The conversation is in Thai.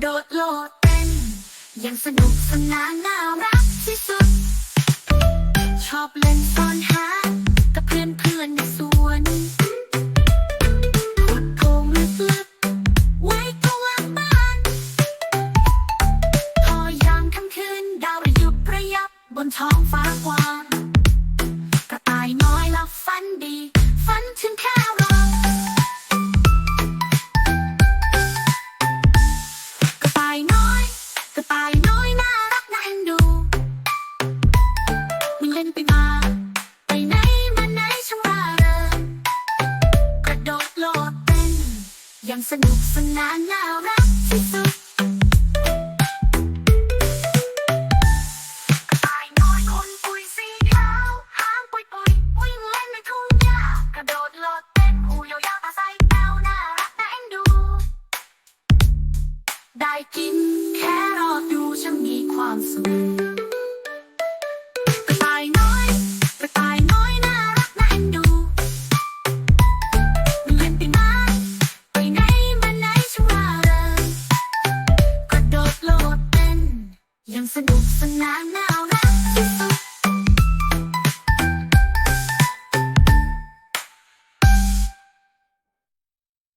โดดโลดเต้นยังสนุกสนานน่ารัก บนท้องฟ้ากว้างกระต่ายน้อยหลับฝันดี ฝันถึงแค่เรากระต่ายน้อย กระต่ายน้อยน่ารักน่าเอ็นดูมันเล่นไปมาไปไหนมาไหนช่างร่าเริงกระโดดโลดเต้นยังสนุกสนานน่ารักที่สุด กิน แค่รอดูฉันมีความสุขกรตายน้อยกรตายน้อยน่ารักน่าเนดูเล่นไปมาไปไหนมาไหนฉัวริกระโดโลต้นยังสนุกสนานน่า